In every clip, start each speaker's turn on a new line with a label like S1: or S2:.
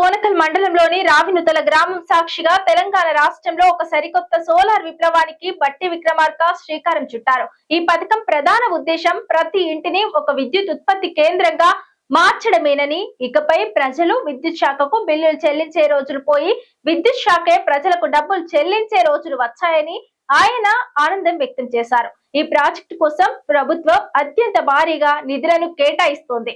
S1: బోనకల్ మండలంలోని రావినుతల గ్రామం సాక్షిగా తెలంగాణ రాష్ట్రంలో ఒక సరికొత్త సోలార్ విప్లవానికి బట్టి విక్రమార్క శ్రీకారం చుట్టారు. ఈ పథకం ప్రధాన ఉద్దేశం ప్రతి ఇంటిని ఒక విద్యుత్ ఉత్పత్తి కేంద్రంగా మార్చడమేనని ఇకపై ప్రజలు విద్యుత్ శాఖకు బిల్లులు చెల్లించే రోజులు పోయి విద్యుత్ శాఖే ప్రజలకు డబ్బులు చెల్లించే రోజులు వచ్చాయని ఆయన ఆనందం వ్యక్తం చేశారు. ఈ ప్రాజెక్టు కోసం ప్రభుత్వం అత్యంత భారీగా నిధులను కేటాయిస్తోంది.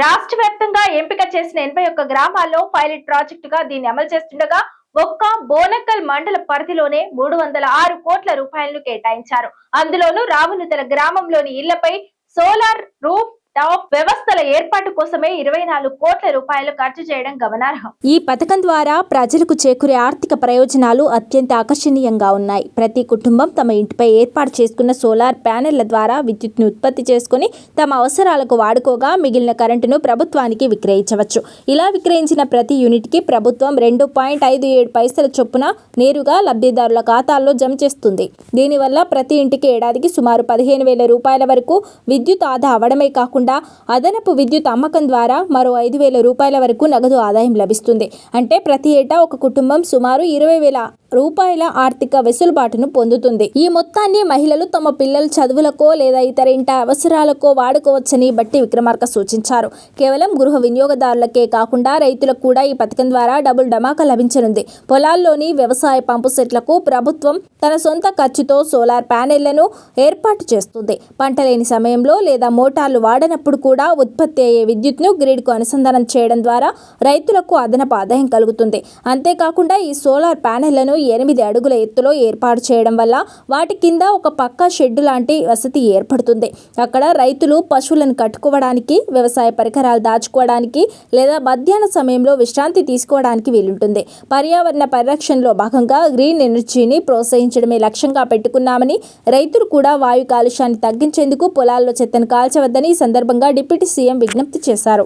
S1: రాష్ట్ర వ్యాప్తంగా ఎంపిక చేసిన ఎనభై ఒక్క గ్రామాల్లో పైలట్ ప్రాజెక్టుగా దీన్ని అమలు చేస్తుండగా ఒక్క బోనక్కల్ మండల పరిధిలోనే మూడు వందల ఆరు కోట్ల రూపాయలను కేటాయించారు. అందులోనూ రావునుతల గ్రామంలోని ఇళ్ళపై సోలార్ రూఫ్ టాప్ వ్యవస్థ వ్యవస్థల ఏర్పాటు కోసమే ఇరవై నాలుగు కోట్ల రూపాయలు ఖర్చు చేయడం గమనార్హం.
S2: ఈ పథకం ద్వారా ప్రజలకు చేకూరే ఆర్థిక ప్రయోజనాలు అత్యంత ఆకర్షణీయంగా ఉన్నాయి. ప్రతి కుటుంబం తమ ఇంటిపై ఏర్పాటు చేసుకున్న సోలార్ ప్యానెళ్ళ ద్వారా విద్యుత్ను ఉత్పత్తి చేసుకుని తమ అవసరాలకు వాడుకోగా మిగిలిన కరెంటును ప్రభుత్వానికి విక్రయించవచ్చు. ఇలా విక్రయించిన ప్రతి యూనిట్కి ప్రభుత్వం రెండు పాయింట్ ఐదు ఏడు పైసల చొప్పున నేరుగా లబ్ధిదారుల ఖాతాల్లో జమ చేస్తుంది. దీనివల్ల ప్రతి ఇంటికి ఏడాదికి సుమారు పదిహేను వేల రూపాయల వరకు విద్యుత్ ఆదా అవడమే కాకుండా అదనపు విద్యుత్ అమ్మకం ద్వారా మరో ఐదు వేల రూపాయల వరకు నగదు ఆదాయం లభిస్తుంది. అంటే ప్రతి ఏటా ఒక కుటుంబం సుమారు ఇరవై వేల రూపాయల ఆర్థిక వెసులుబాటును పొందుతుంది. ఈ మొత్తాన్ని మహిళలు తమ పిల్లల చదువులకో లేదా ఇతర ఇంట అవసరాలకో వాడుకోవచ్చని బట్టి విక్రమార్క సూచించారు. కేవలం గృహ వినియోగదారులకే కాకుండా రైతులకు కూడా ఈ పథకం ద్వారా డబుల్ డమాకా లభించనుంది. పొలాల్లోని వ్యవసాయ పంపు సెట్లకు ప్రభుత్వం తన సొంత ఖర్చుతో సోలార్ ప్యానెళ్ళను ఏర్పాటు చేస్తుంది. పంట లేని సమయంలో లేదా మోటార్లు వాడనప్పుడు కూడా ఉత్పత్తి అయ్యే విద్యుత్ను గ్రిడ్కు అనుసంధానం చేయడం ద్వారా రైతులకు అదనపు ఆదాయం కలుగుతుంది. అంతేకాకుండా ఈ సోలార్ ప్యానెళ్ళను ఎనిమిది అడుగుల ఎత్తులో ఏర్పాటు చేయడం వల్ల వాటి కింద ఒక పక్క షెడ్డు లాంటి వసతి ఏర్పడుతుంది. అక్కడ రైతులు పశువులను కట్టుకోవడానికి వ్యవసాయ పరికరాలు దాచుకోవడానికి లేదా మధ్యాహ్న సమయంలో విశ్రాంతి తీసుకోవడానికి వీలుంటుంది. పర్యావరణ పరిరక్షణలో భాగంగా గ్రీన్ ఎనర్జీని ప్రోత్సహించడమే లక్ష్యంగా పెట్టుకున్నామని రైతులు కూడా వాయు కాలుష్యాన్ని తగ్గించేందుకు పొలాల్లో చెత్తను కాల్చవద్దని ఈ సందర్భంగా డిప్యూటీ సీఎం విజ్ఞప్తి చేశారు.